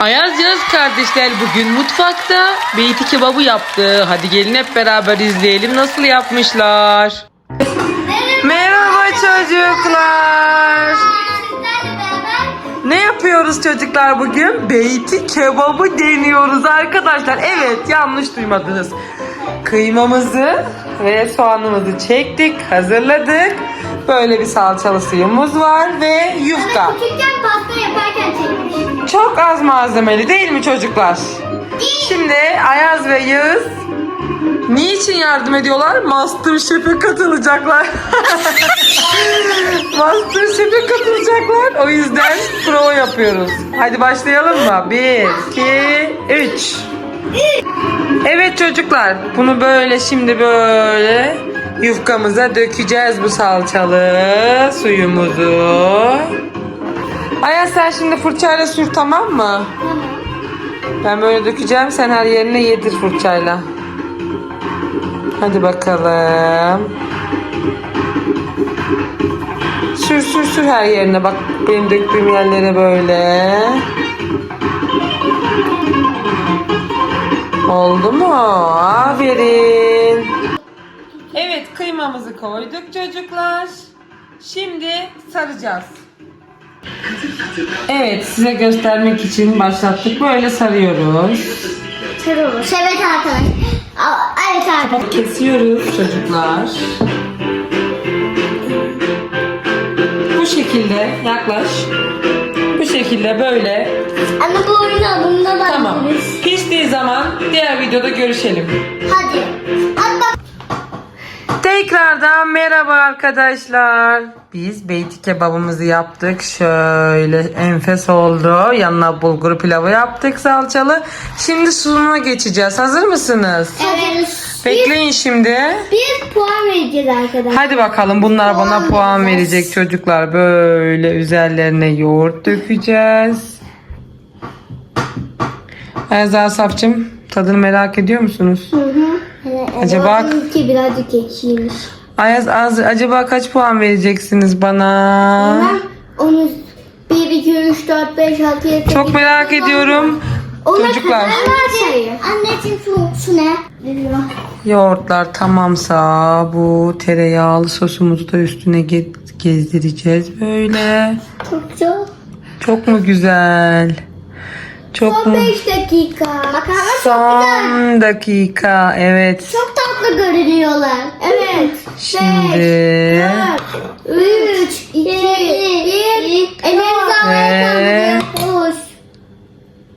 Ayaz Yağız kardeşler bugün mutfakta beyti kebabı yaptı. Hadi gelin hep beraber izleyelim nasıl yapmışlar. Merhaba çocuklar. Ne yapıyoruz çocuklar bugün? Beyti kebabı deniyoruz arkadaşlar. Evet yanlış duymadınız. Kıymamızı ve soğanımızı çektik, hazırladık. Böyle bir salçalı suyumuz var ve yufka. Küçükken pasta yaparken çekmiş. Çok az malzemeli değil mi çocuklar? Şimdi Ayaz ve Yağız niçin yardım ediyorlar? Masterchef'e katılacaklar. Masterchef'e katılacaklar. O yüzden prova yapıyoruz. Hadi başlayalım mı? 1, 2, 3. Evet çocuklar bunu böyle şimdi böyle yufkamıza dökeceğiz bu salçalı suyumuzu. Ayaz sen şimdi fırçayla sür tamam mı? Ben böyle dökeceğim sen her yerine yedir fırçayla. Hadi bakalım. Sür sür sür her yerine bak benim döktüğüm yerlere böyle. Oldu mu? Aferin. Evet kıymamızı koyduk çocuklar. Şimdi saracağız. Evet size göstermek için başlattık. Böyle sarıyoruz. Sarılmış. Evet arkadaş. Aa, Evet arkadaş. Kesiyoruz çocuklar. Bu şekilde yaklaş. Bu şekilde böyle. Anne bu oyunu bunda da Tamam. Piştiği zaman diğer videoda görüşelim. Hadi. Tekrardan merhaba arkadaşlar. Biz beyti kebabımızı yaptık. Şöyle enfes oldu. Yanına bulgur pilavı yaptık salçalı. Şimdi sunuma geçeceğiz. Hazır mısınız? Evet. Bekleyin şimdi. Bir puan vereceğiz arkadaşlar. Hadi bakalım bunlar bana Puan puan vereceğiz. verecek çocuklar. Böyle üzerlerine yoğurt dökeceğiz. Erza Safçım tadını merak ediyor musunuz? Hı hı. Acaba- ki birazcık ekşiymiş. Ayaz az, acaba kaç puan vereceksiniz bana? Ben onu 1, 2, 3, 4, 5, 6, 7, Çok merak ediyorum. Çocuklar. Anneciğim şu, şu ne? Yoğurtlar tamamsa bu tereyağlı sosumuzu da üstüne ge- gezdireceğiz böyle. Çok çok. Çok mu güzel? Çok Son mu? 5 dakika. Bakar mısın? Son dakika evet. Çok tatlı görünüyorlar. Evet. Şimdi 3, 2, 1. Ellerinizi havaya Ve- kaldırın. Hoş.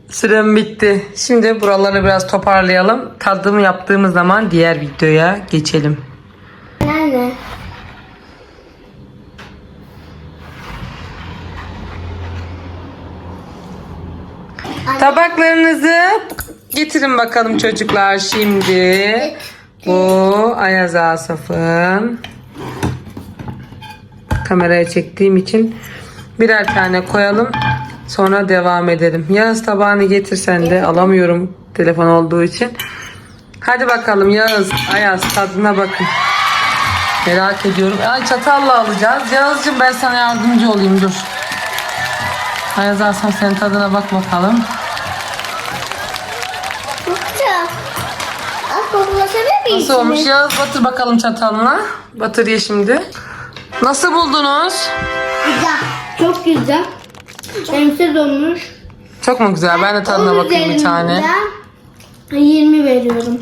Sürem bitti. Şimdi buraları biraz toparlayalım. Tadımı yaptığımız zaman diğer videoya geçelim. Nerede? Tabaklarınızı getirin bakalım çocuklar şimdi. Bu Ayaz Asaf'ın. Kameraya çektiğim için birer tane koyalım. Sonra devam edelim. Yağız tabağını getirsen de alamıyorum telefon olduğu için. Hadi bakalım Yağız, Ayaz tadına bakın. Merak ediyorum. Ay çatalla alacağız. Yağız'cığım ben sana yardımcı olayım dur. Ayaz Asaf sen tadına bak bakalım. Bakacağım. Az kokulaşabilir miyiz? Nasıl olmuş Yağız batır bakalım çatalına. Batır ye şimdi. Nasıl buldunuz? Güzel. Çok güzel. Enfes olmuş. Çok mu güzel? Ben de tadına Onun bakayım bir tane. üzerinden 20 veriyorum.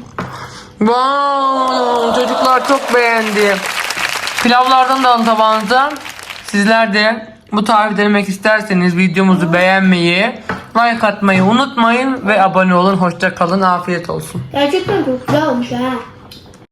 Wow, çocuklar çok beğendi. Pilavlardan da alın tabağınıza. Sizler de bu tarifi denemek isterseniz videomuzu beğenmeyi, like atmayı unutmayın ve abone olun. Hoşça kalın. Afiyet olsun. Gerçekten çok güzel olmuş ha.